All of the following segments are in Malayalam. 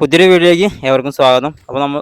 പുതിയൊരു വീഡിയോയിലേക്ക് ഏവർക്കും സ്വാഗതം. അപ്പോൾ നമ്മൾ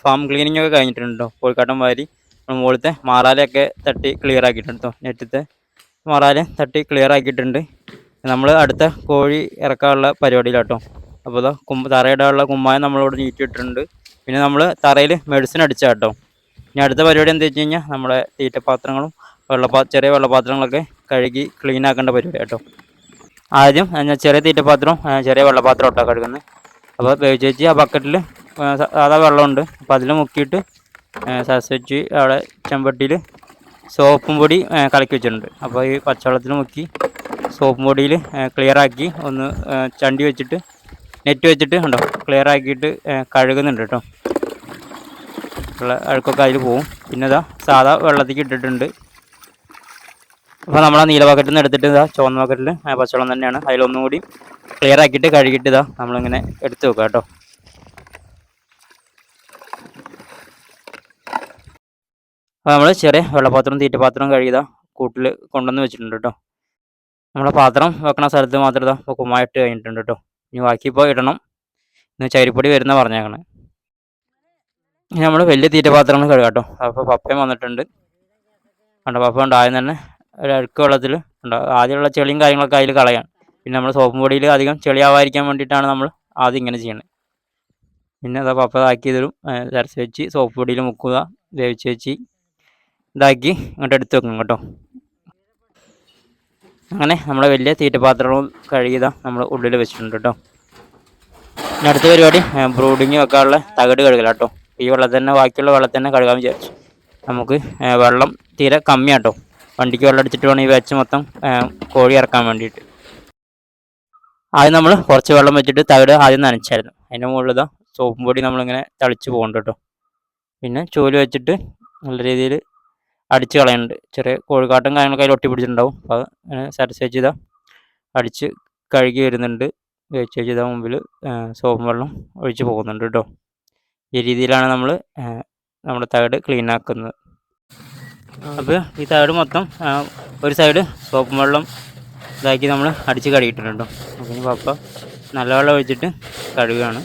ഫാം ക്ലീനിങ് ഒക്കെ കഴിഞ്ഞിട്ടുണ്ടോ കോഴിക്കാട്ടൻ കോഴിക്കാട്ടം വാരി മുകളിലത്തെ മാറാലയൊക്കെ തട്ടി ക്ലിയർ ആക്കിയിട്ടുണ്ടോ നെറ്റത്തെ. മാറാല തട്ടി ക്ലിയർ ആക്കിയിട്ടുണ്ട്. നമ്മൾ അടുത്ത കോഴി ഇറക്കാനുള്ള പരിപാടിയിലാട്ടോ അപ്പോൾ ഇതാ കുമ്പ തറയിടാനുള്ള കുമ്മായം നമ്മളിവിടെ നീറ്റിട്ടുണ്ട് പിന്നെ നമ്മൾ തറയിൽ മെഡിസിൻ അടിച്ച കേട്ടോ ഇനി അടുത്ത പരിപാടി എന്താ വെച്ച് കഴിഞ്ഞാൽ നമ്മുടെ തീറ്റപാത്രങ്ങളും വെള്ളപ്പാ ചെറിയ വെള്ളപാത്രങ്ങളൊക്കെ കഴുകി ക്ലീൻ ആക്കേണ്ട പരിപാടി കേട്ടോ ആദ്യം ഞാൻ ചെറിയ തീറ്റപാത്രവും ചെറിയ വെള്ളപാത്രം ഇട്ടോ കഴുകുന്നത് അപ്പോൾ ചേച്ചി ആ ബക്കറ്റിൽ സാധാ വെള്ളമുണ്ട്. അപ്പോൾ അതിൽ മുക്കിയിട്ട് സസ്വച്ച് അവിടെ ചെമ്പട്ടിയിൽ സോപ്പും പൊടി കലക്കി വെച്ചിട്ടുണ്ട്. അപ്പോൾ ഈ പച്ചവെള്ളത്തിൽ മുക്കി സോപ്പും പൊടിയിൽ ക്ലിയർ ആക്കി ഒന്ന് ചണ്ടി വെച്ചിട്ട് നെറ്റ് വെച്ചിട്ട് ഉണ്ടോ ക്ലിയർ ആക്കിയിട്ട് കഴുകുന്നുണ്ട് കേട്ടോ. ഉള്ള അഴുക്കൊക്കെ അതിൽ പോവും. പിന്നെ ഇതാ സാധാ വെള്ളത്തേക്ക് ഇട്ടിട്ടുണ്ട്. അപ്പോൾ നമ്മൾ ആ നീല ബക്കറ്റിൽ നിന്ന് എടുത്തിട്ട് ഇതാ ചുവന്ന ബക്കറ്റിൽ പച്ചവെള്ളം തന്നെയാണ്. അതിലൊന്നും കൂടി ക്ലിയർ ആക്കിയിട്ട് കഴുകിയിട്ട് ഇതാ നമ്മളിങ്ങനെ എടുത്ത് വെക്കുക കേട്ടോ. അപ്പോൾ നമ്മൾ ചെറിയ വെള്ളപാത്രം തീറ്റപാത്രം കഴുകിയതാ കൂട്ടിൽ കൊണ്ടുവന്ന് വെച്ചിട്ടുണ്ട് കേട്ടോ. നമ്മളെ പാത്രം വെക്കണ സ്ഥലത്ത് മാത്രം ഇതാ ഇപ്പോൾ കുമ്മായിട്ട് കഴിഞ്ഞിട്ടുണ്ട് കേട്ടോ. ഇനി ബാക്കി ഇടണം. ഇന്ന് ചരിപ്പൊടി വരുന്ന പറഞ്ഞേക്കണേ. നമ്മൾ വലിയ തീറ്റപാത്രങ്ങൾ കഴുകാം കേട്ടോ. അപ്പോൾ പപ്പയും വന്നിട്ടുണ്ട്. കണ്ടോ പപ്പ ഉണ്ട് ആദ്യം തന്നെ ഒരു അഴുക്ക് വെള്ളത്തിൽ ഉണ്ടാകും ആദ്യമുള്ള ചെളിയും കാര്യങ്ങളൊക്കെ അതിൽ കളയാണ്. പിന്നെ നമ്മൾ സോപ്പ് പൊടിയിൽ അധികം ചെളിയാവാതിരിക്കാൻ വേണ്ടിയിട്ടാണ് നമ്മൾ ആദ്യം ഇങ്ങനെ ചെയ്യുന്നത് പിന്നെ അതാ പപ്പ ഇതാക്കി ഇതിലും ചരച്ച് വെച്ച് സോപ്പ് പൊടിയിൽ മുക്കുക വേവിച്ച് വെച്ച് ഇതാക്കി ഇങ്ങോട്ട് എടുത്ത് വെക്കും കേട്ടോ. അങ്ങനെ നമ്മുടെ വലിയ തീറ്റപാത്രവും കഴുകിയതാ നമ്മൾ ഉള്ളിൽ വെച്ചിട്ടുണ്ട് കേട്ടോ. ഇനി അടുത്ത പരിപാടി ബ്രൂഡിങ് വെക്കാനുള്ള തകട് കഴുകല കേട്ടോ. ഈ വെള്ളത്തിൽ തന്നെ ബാക്കിയുള്ള വെള്ളത്തിൽ തന്നെ കഴുകാൻ വിചാരിച്ചു. നമുക്ക് വെള്ളം തീരെ കമ്മിയാട്ടോ. വണ്ടിക്ക് വെള്ളം അടിച്ചിട്ട് വേണം ഈ വെച്ച് മൊത്തം കോഴി ഇറക്കാൻ വേണ്ടിയിട്ട്. ആദ്യം നമ്മൾ കുറച്ച് വെള്ളം വെച്ചിട്ട് തകിട് ആദ്യം നനച്ചായിരുന്നു. അതിന്റെ മുകളിൽ ഇതാ സോപ്പും പൊടി നമ്മളിങ്ങനെ തളിച്ച് പോകണ്ട കേട്ടോ. പിന്നെ ചൂൽ വെച്ചിട്ട് നല്ല രീതിയിൽ അടിച്ച് കളയുന്നുണ്ട് ചെറിയ കോഴിക്കാട്ടും കാര്യങ്ങളൊക്കെ അതിൽ ഒട്ടിപ്പിടിച്ചിട്ടുണ്ടാവും. അപ്പോൾ അത് സാറ്റിസ്ഫൈ ഇതാ അടിച്ച് കഴുകി വരുന്നുണ്ട്. വെച്ച് വെച്ച് ഇതാ മുമ്പിൽ സോപ്പും വെള്ളം ഒഴിച്ച് പോകുന്നുണ്ട് കേട്ടോ. ഈ രീതിയിലാണ് നമ്മൾ നമ്മുടെ തകിട് ക്ലീൻ ആക്കുന്നത്. അപ്പോൾ ഈ തകിട് മൊത്തം ഒരു സൈഡ് സോപ്പും വെള്ളം ഇതാക്കി നമ്മൾ അടിച്ച് കഴുകിയിട്ടുണ്ട് അപ്പോൾ ഇനി പപ്പ നല്ല വെള്ളം ഒഴിച്ചിട്ട് കഴുകുകയാണ്.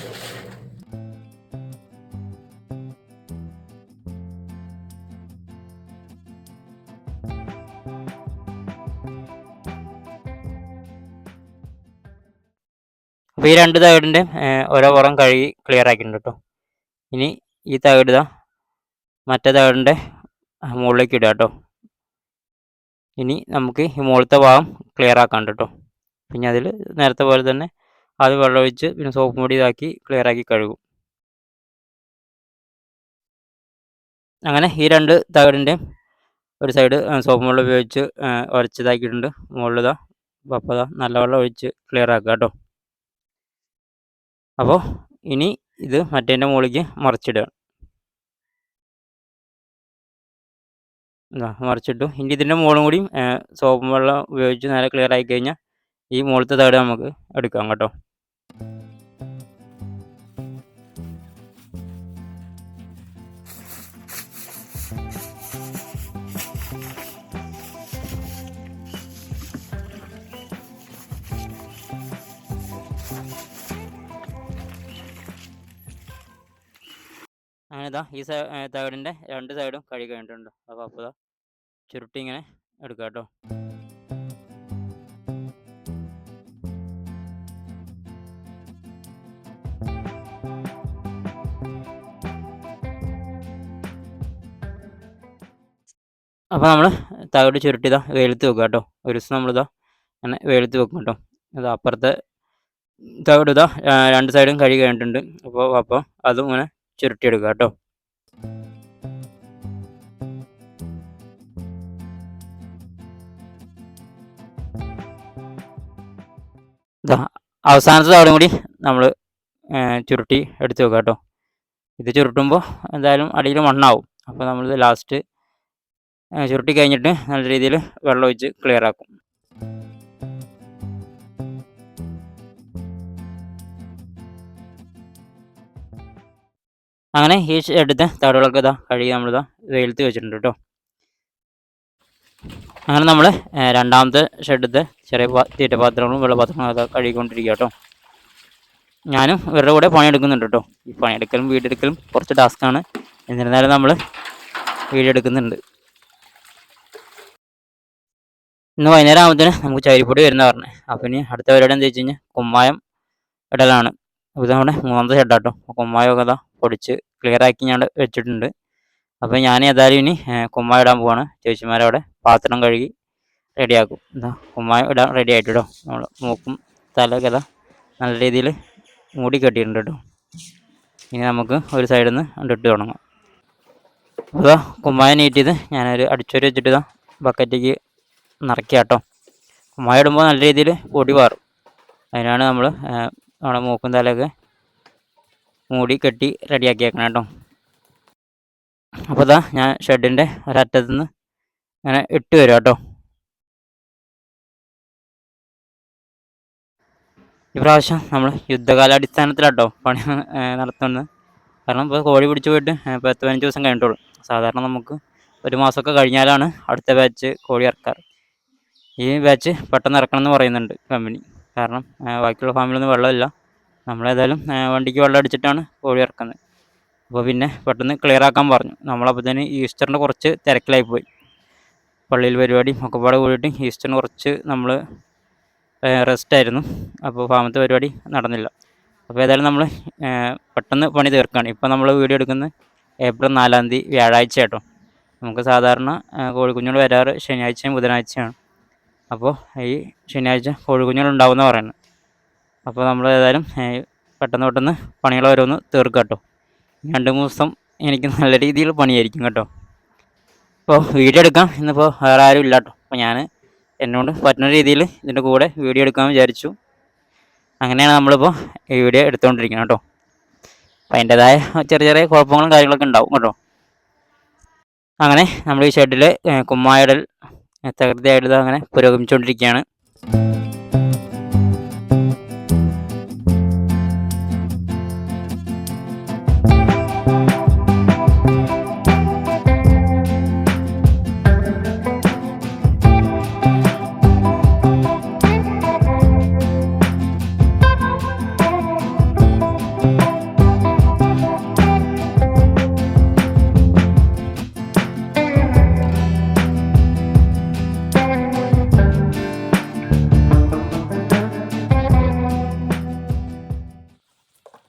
അപ്പോൾ ഈ രണ്ട് തകിടിന്റെ ഓരോ പുറം കഴുകി ക്ലിയർ ആക്കിയിട്ടുണ്ട് കേട്ടോ ഇനി ഈ തകിട് ഇതാ മറ്റേ തകിടിന്റെ മുകളിലേക്ക് ഇടുക കേട്ടോ. ഇനി നമുക്ക് ഈ മുകളിലത്തെ ഭാഗം ക്ലിയർ ആക്കാണ്ട് കേട്ടോ. പിന്നെ അതിൽ നേരത്തെ പോലെ തന്നെ അത് വെള്ളമൊഴിച്ച് പിന്നെ സോപ്പ് പൊടി ഇതാക്കി ക്ലിയർ ആക്കി കഴുകും. അങ്ങനെ ഈ രണ്ട് തകടിന്റെയും ഒരു സൈഡ് സോപ്പ് വെള്ളം ഉപയോഗിച്ച് ഉരച്ചതാക്കിയിട്ടുണ്ട് മുകളിൽ അപ്പോൾ നല്ല വെള്ളം ഒഴിച്ച് ക്ലിയർ ആക്കുക കേട്ടോ. അപ്പോൾ ഇനി ഇത് മറ്റേന്റെ മുകളിലേക്ക് മറിച്ചിടുക. ഇതാ മറിച്ചിട്ടു. ഇനി ഇതിന്റെ മുകളും കൂടി സോപ്പും വെള്ളം ഉപയോഗിച്ച് നേരെ ക്ലിയർ ആയി കഴിഞ്ഞാൽ ഈ മുകളിലത്തെ തേട് നമുക്ക് എടുക്കാം കേട്ടോ. അങ്ങനെ ഈ സൈ രണ്ട് സൈഡും കഴുകി കഴിഞ്ഞിട്ടുണ്ട്. അപ്പോൾ അപ്പോൾ ചുരുട്ടി ഇങ്ങനെ എടുക്കാം കേട്ടോ അപ്പോൾ നമ്മൾ തകട് ചുരുട്ടിയതാ വെയിലത്ത് വെക്കുക കേട്ടോ. ഒരു ദിവസം നമ്മളിതാ അങ്ങനെ വെയിലത്ത് വെക്കും കേട്ടോ. അത് അപ്പുറത്തെ തകട് ഇതാ രണ്ട് സൈഡും കഴുകി കഴിഞ്ഞിട്ടുണ്ട്. അപ്പോൾ അപ്പോൾ അതും ഇങ്ങനെ ചുരുട്ടിയെടുക്കുക കേട്ടോ. ഇതാ അവസാനത്തെ തവണ കൂടി നമ്മൾ ചുരുട്ടി എടുത്ത് വെക്കുക കേട്ടോ ഇത് ചുരുട്ടുമ്പോൾ എന്തായാലും അടിയിൽ മണ്ണാവും. അപ്പോൾ നമ്മൾ ലാസ്റ്റ് ചുരുട്ടി കഴിഞ്ഞിട്ട് നല്ല രീതിയിൽ വെള്ളം ഒഴിച്ച് ക്ലിയർ ആക്കും. അങ്ങനെ ഈ എടുത്ത തവിടുകളൊക്കെ ഇതാ കഴുകി നമ്മളിതാ വെയിലത്ത് വെച്ചിട്ടുണ്ട് കേട്ടോ അങ്ങനെ നമ്മൾ രണ്ടാമത്തെ ഷെഡത്തെ ചെറിയ തീറ്റപാത്രങ്ങളും വെള്ളപാത്രങ്ങളും ഒക്കെ കഴുകിക്കൊണ്ടിരിക്കുക കേട്ടോ. ഞാനും ഇവരുടെ കൂടെ പണിയെടുക്കുന്നുണ്ട് കേട്ടോ. ഈ പണിയെടുക്കലും വീടെടുക്കലും കുറച്ച് ടാസ്ക്കാണ്. എന്നിരുന്നാലും നമ്മൾ വീടെടുക്കുന്നുണ്ട്. ഇന്ന് വൈകുന്നേരം ആകുമ്പോഴത്തേന് നമുക്ക് ചരിപ്പൊടി വരുന്ന പറഞ്ഞത് അപ്പം ഇനി അടുത്ത പരിപാടി എന്താ വെച്ച് കഴിഞ്ഞാൽ കുമ്മായം ഇടലാണ്. അപ്പോൾ നമ്മുടെ മൂന്നാമത്തെ ഷെഡാട്ടോ കുമ്മായമൊക്കെ അതാ പൊടിച്ച് ക്ലിയർ ആക്കി ഞാൻ വെച്ചിട്ടുണ്ട്. അപ്പോൾ ഞാൻ ഏതായാലും ഇനി കുമ്മായ ഇടാൻ പോവാണ്. ചേച്ചിമാരവിടെ പാത്രം കഴുകി റെഡിയാക്കും. എന്താ കുമ്മായ ഇടാൻ റെഡി ആയിട്ട് കേട്ടോ നമ്മൾ മൂക്കും തലയൊക്കെ നല്ല രീതിയിൽ മൂടി കെട്ടിയിട്ടുണ്ട് കേട്ടോ ഇനി നമുക്ക് ഒരു സൈഡിൽ നിന്ന് ഇട്ട് തുടങ്ങാം അതാ കുമ്മായ നീറ്റ് ചെയ്ത് ഞാനൊരു അടിച്ചൊരു വെച്ചിട്ട് ഇതാ ബക്കറ്റിലേക്ക് നിറയ്ക്കുക കേട്ടോ കുമ്മായ ഇടുമ്പോൾ നല്ല രീതിയിൽ പൊടി പാറും അതിനാണ് നമ്മൾ നമ്മുടെ മൂക്കും തലയൊക്കെ മൂടി കെട്ടി റെഡിയാക്കിയേക്കണം കേട്ടോ അപ്പോൾ ഇതാ ഞാൻ ഷെഡിന്റെ ഒരറ്റത്തു നിന്ന് ഇങ്ങനെ ഇട്ട് വരും കേട്ടോ. ഇപ്രാവശ്യം നമ്മൾ യുദ്ധകാലാടിസ്ഥാനത്തിലാട്ടോ പണി നടത്തുന്നത്. കാരണം ഇപ്പോൾ കോഴി പിടിച്ച് പോയിട്ട് പത്ത് പതിനഞ്ച് ദിവസം കഴിഞ്ഞിട്ടുള്ളൂ. സാധാരണ നമുക്ക് ഒരു മാസമൊക്കെ കഴിഞ്ഞാലാണ് അടുത്ത ബാച്ച് കോഴി ഇറക്കാറ്. ഈ ബാച്ച് പെട്ടെന്ന് ഇറക്കണം എന്ന് പറയുന്നുണ്ട് കമ്പനി കാരണം ബാക്കിയുള്ള ഫാമിലൊന്നും വെള്ളമില്ല. നമ്മളേതായാലും വണ്ടിക്ക് വെള്ളം അടിച്ചിട്ടാണ് കോഴി ഇറക്കുന്നത്. അപ്പോൾ പിന്നെ പെട്ടെന്ന് ക്ലിയർ ആക്കാൻ പറഞ്ഞു. നമ്മളപ്പോൾ തന്നെ ഈസ്റ്ററിന്റെ കുറച്ച് തിരക്കിലായി പോയി പള്ളിയിൽ പരിപാടി ഒക്കെ കൂടിയിട്ട് ഈസ്റ്ററിന് കുറച്ച് നമ്മൾ റെസ്റ്റ് ആയിരുന്നു. അപ്പോൾ ഫാമത്തെ പരിപാടി നടന്നില്ല. അപ്പോൾ ഏതായാലും നമ്മൾ പെട്ടെന്ന് പണി തീർക്കുകയാണ് ഇപ്പോൾ നമ്മൾ വീഡിയോ എടുക്കുന്നത് ഏപ്രിൽ നാലാം തീയതി വ്യാഴാഴ്ച കേട്ടോ നമുക്ക് സാധാരണ കോഴിക്കുഞ്ഞുകൾ വരാറ് ശനിയാഴ്ചയും ബുധനാഴ്ചയാണ്. അപ്പോൾ ഈ ശനിയാഴ്ച കോഴിക്കുഞ്ഞുകൾ ഉണ്ടാവുമെന്ന് പറയുന്നത്. അപ്പോൾ നമ്മൾ ഏതായാലും പെട്ടെന്ന് പെട്ടെന്ന് പണികൾ ഓരോന്ന് തീർക്കാം കേട്ടോ രണ്ട് മൂന്ന് ദിവസം എനിക്ക് നല്ല രീതിയിൽ പണിയായിരിക്കും കേട്ടോ. അപ്പോൾ വീഡിയോ എടുക്കാം. ഇന്നിപ്പോൾ വേറെ ആരും ഇല്ല കേട്ടോ. അപ്പോൾ ഞാൻ എന്നോട് പറ്റുന്ന രീതിയിൽ ഇതിന്റെ കൂടെ വീഡിയോ എടുക്കാൻ വിചാരിച്ചു. അങ്ങനെയാണ് നമ്മളിപ്പോൾ ഈ വീഡിയോ എടുത്തുകൊണ്ടിരിക്കുന്നത് കേട്ടോ. അപ്പോൾ അതിന്റെതായ ചെറിയ ചെറിയ കുഴപ്പങ്ങളും കാര്യങ്ങളൊക്കെ ഉണ്ടാവും കേട്ടോ. അങ്ങനെ നമ്മൾ ഈ ഷെഡിൽ കുമ്മായിടൽ തകൃതിയായിട്ട് അങ്ങനെ പുരോഗമിച്ചുകൊണ്ടിരിക്കുകയാണ്.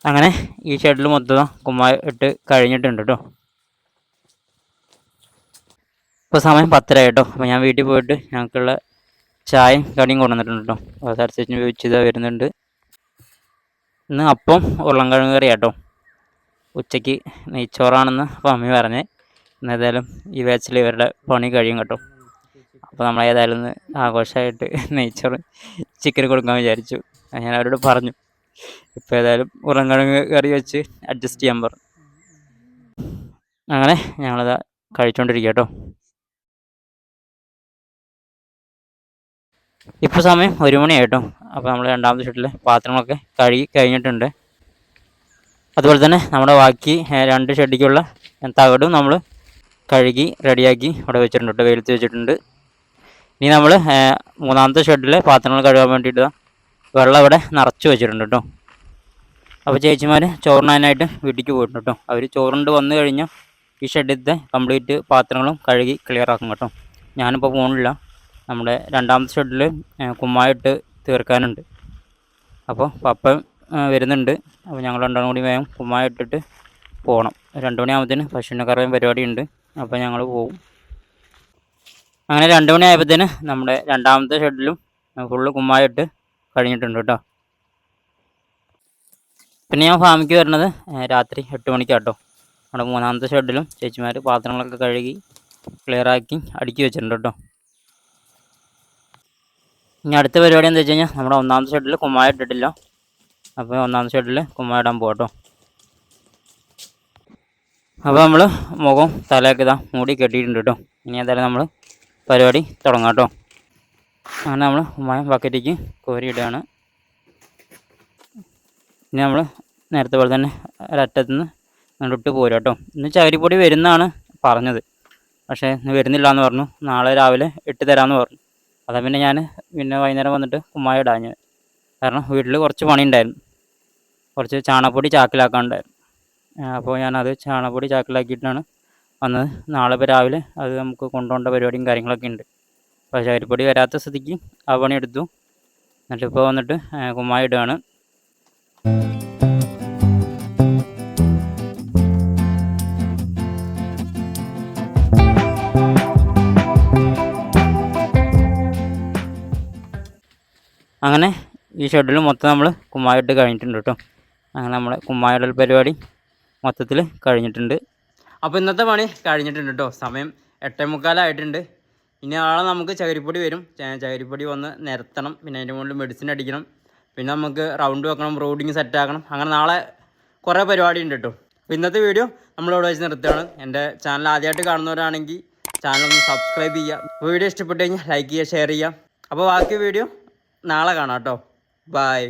അങ്ങനെ ഈ ഷെഡിൽ മൊത്തം കുമ്മായ ഇട്ട് കഴിഞ്ഞിട്ടുണ്ട് കേട്ടോ ഇപ്പോൾ സമയം പത്തര കേട്ടോ അപ്പോൾ ഞാൻ വീട്ടിൽ പോയിട്ട് ഞങ്ങൾക്കുള്ള ചായയും കടിയും കൊണ്ടുവന്നിട്ടുണ്ട് കേട്ടോ അതനുസരിച്ച് ഉപയോഗിച്ചത് വരുന്നുണ്ട്. ഇന്ന് അപ്പം ഉരുളൻകിഴങ്ങ് കറി കേട്ടോ ഉച്ചയ്ക്ക് നെയ്ച്ചോറാണെന്ന് അപ്പോൾ അമ്മി പറഞ്ഞത് ഇന്ന് ഏതായാലും ഈ ബാച്ചിൽ ഇവരുടെ പണി കഴിയും കേട്ടോ. അപ്പോൾ നമ്മൾ ഒന്ന് ആഘോഷമായിട്ട് നെയ്ച്ചോറ് ചിക്കൻ കൊടുക്കാൻ വിചാരിച്ചു. ഞാൻ അവരോട് പറഞ്ഞു. ഇപ്പോൾ ഏതായാലും ഉരുളൻകിഴങ്ങ് കറി വെച്ച് അഡ്ജസ്റ്റ് ചെയ്യാൻ പറഞ്ഞു. അങ്ങനെ ഞങ്ങളത് കഴിച്ചുകൊണ്ടിരിക്കുക കേട്ടോ ഇപ്പോൾ സമയം ഒരു മണിയായിട്ടോ. അപ്പോൾ നമ്മൾ രണ്ടാമത്തെ ഷട്ടിലെ പാത്രങ്ങളൊക്കെ കഴുകി കഴിഞ്ഞിട്ടുണ്ട്. അതുപോലെ തന്നെ നമ്മുടെ ബാക്കി രണ്ട് ഷെഡിക്കുള്ള തകടും നമ്മൾ കഴുകി റെഡിയാക്കി അവിടെ വെച്ചിട്ടുണ്ട് വെയിലത്ത് വെച്ചിട്ടുണ്ട്. ഇനി നമ്മൾ മൂന്നാമത്തെ ഷെഡിലെ പാത്രങ്ങൾ കഴുകാൻ വേണ്ടിയിട്ട് വെള്ളം ഇവിടെ നിറച്ച് വെച്ചിട്ടുണ്ട് കേട്ടോ. അപ്പോൾ ചേച്ചിമാർ ചോറിനായിട്ട് വീട്ടിലേക്ക് പോയിട്ടുണ്ട് കേട്ടോ. അവർ ചോറുണ്ട് വന്നു കഴിഞ്ഞാൽ ഈ ഷെഡിലത്തെ കംപ്ലീറ്റ് പാത്രങ്ങളും കഴുകി ക്ലിയർ ആക്കും കേട്ടോ. ഞാനിപ്പോൾ പോകണില്ല നമ്മുടെ രണ്ടാമത്തെ ഷെഡിൽ കുമ്മായിട്ട് തീർക്കാനുണ്ട്. അപ്പോൾ പപ്പ വരുന്നുണ്ട്. അപ്പോൾ ഞങ്ങൾ രണ്ടാം കൂടി വേഗം കുമ്മായ ഇട്ടിട്ട് പോകണം രണ്ട് മണിയാകുമ്പോഴത്തേന് പശുവിനെ പരിപാടി ഉണ്ട് അപ്പോൾ ഞങ്ങൾ പോകും അങ്ങനെ രണ്ട് മണിയായപ്പോഴത്തേന് നമ്മുടെ രണ്ടാമത്തെ ഷെഡിലും ഫുള്ള് കുമ്മായിട്ട് കഴിഞ്ഞിട്ടുണ്ട് കേട്ടോ. പിന്നെ ഞാൻ ഫാമിക്ക് വരുന്നത് രാത്രി എട്ട് മണിക്കാട്ടോ. നമ്മുടെ മൂന്നാമത്തെ ഷെഡിലും ചേച്ചിമാർ പാത്രങ്ങളൊക്കെ കഴുകി ക്ലിയർ ആക്കി അടുക്കി വെച്ചിട്ടുണ്ട് കേട്ടോ. ഇനി അടുത്ത പരിപാടി എന്താ വെച്ച് കഴിഞ്ഞാൽ നമ്മുടെ ഒന്നാമത്തെ ഷെഡിൽ കുമ്മായ ഇട്ടിട്ടില്ല. അപ്പോൾ ഒന്നാമത്തെ ഷെഡിൽ കുമ്മായ ഇടാൻ പോകട്ടോ അപ്പോൾ നമ്മൾ മുഖം തലയൊക്കെ ഇതാ മൂടി കെട്ടിയിട്ടുണ്ട് കേട്ടോ. ഇനി എന്തായാലും നമ്മൾ പരിപാടി തുടങ്ങാം കേട്ടോ. അങ്ങനെ നമ്മൾ മയം ബക്കറ്റിലേക്ക് കോരിയിടുകയാണ്. ഇനി നമ്മൾ നേരത്തെ പോലെ തന്നെ ഒരറ്റത്തു നിന്ന് അങ്ങോട്ട് പോരും കേട്ടോ. ഇന്ന് ചകിരിപ്പൊടി വരുന്നതാണ് പറഞ്ഞത്. പക്ഷേ ഇന്ന് വരുന്നില്ല എന്ന് പറഞ്ഞു. നാളെ രാവിലെ ഇട്ട് തരാമെന്ന് പറഞ്ഞു. അതാ പിന്നെ ഞാൻ പിന്നെ വൈകുന്നേരം വന്നിട്ട് കുമ്മായ ഇടാഞ്ഞത് കാരണം വീട്ടിൽ കുറച്ച് പണി ഉണ്ടായിരുന്നു കുറച്ച് ചാണകപ്പൊടി ചാക്കിലാക്കാനുണ്ടായിരുന്നു. അപ്പോൾ ഞാനത് ചാണകപ്പൊടി ചാക്കിലാക്കിയിട്ടാണ് വന്നത്. നാളെ ഇപ്പോൾ രാവിലെ അത് നമുക്ക് കൊണ്ടുപോകേണ്ട പരിപാടിയും കാര്യങ്ങളൊക്കെ ഉണ്ട്. അപ്പോൾ ചകിരിപ്പൊടി വരാത്ത സ്ഥിതിക്ക് ആ പണി എടുത്തു. എന്നിട്ട് ഇപ്പോൾ വന്നിട്ട് കുമ്മായി ഇടുകയാണ്. അങ്ങനെ ഈ ഷെഡിൽ മൊത്തം നമ്മൾ കുമ്മായിട്ട് കഴിഞ്ഞിട്ടുണ്ട് കേട്ടോ. അങ്ങനെ നമ്മളെ കുമ്മായിടൽ പരിപാടി മൊത്തത്തിൽ കഴിഞ്ഞിട്ടുണ്ട്. അപ്പോൾ ഇന്നത്തെ പണി കഴിഞ്ഞിട്ടുണ്ട് കേട്ടോ. സമയം എട്ടേ മുക്കാലായിട്ടുണ്ട്. ഇനി നാളെ നമുക്ക് ചകിരിപ്പൊടി വരും. ചകിരിപ്പൊടി വന്ന് നിരത്തണം. പിന്നെ അതിന്റെ മുകളിൽ മെഡിസിൻ അടിക്കണം. പിന്നെ നമുക്ക് റൗണ്ട് വെക്കണം റോഡിങ് സെറ്റാക്കണം അങ്ങനെ നാളെ കുറേ പരിപാടി ഉണ്ട് കേട്ടോ. അപ്പോൾ ഇന്നത്തെ വീഡിയോ നമ്മളിവിടെ വെച്ച് നിർത്തുകയാണ്. എന്റെ ചാനൽ ആദ്യമായിട്ട് കാണുന്നവരാണെങ്കിൽ ചാനൽ ഒന്ന് സബ്സ്ക്രൈബ് ചെയ്യുക. വീഡിയോ ഇഷ്ടപ്പെട്ടു കഴിഞ്ഞാൽ ലൈക്ക് ചെയ്യുക ഷെയർ ചെയ്യുക. അപ്പോൾ ബാക്കി വീഡിയോ നാളെ കാണാം കേട്ടോ. ബൈ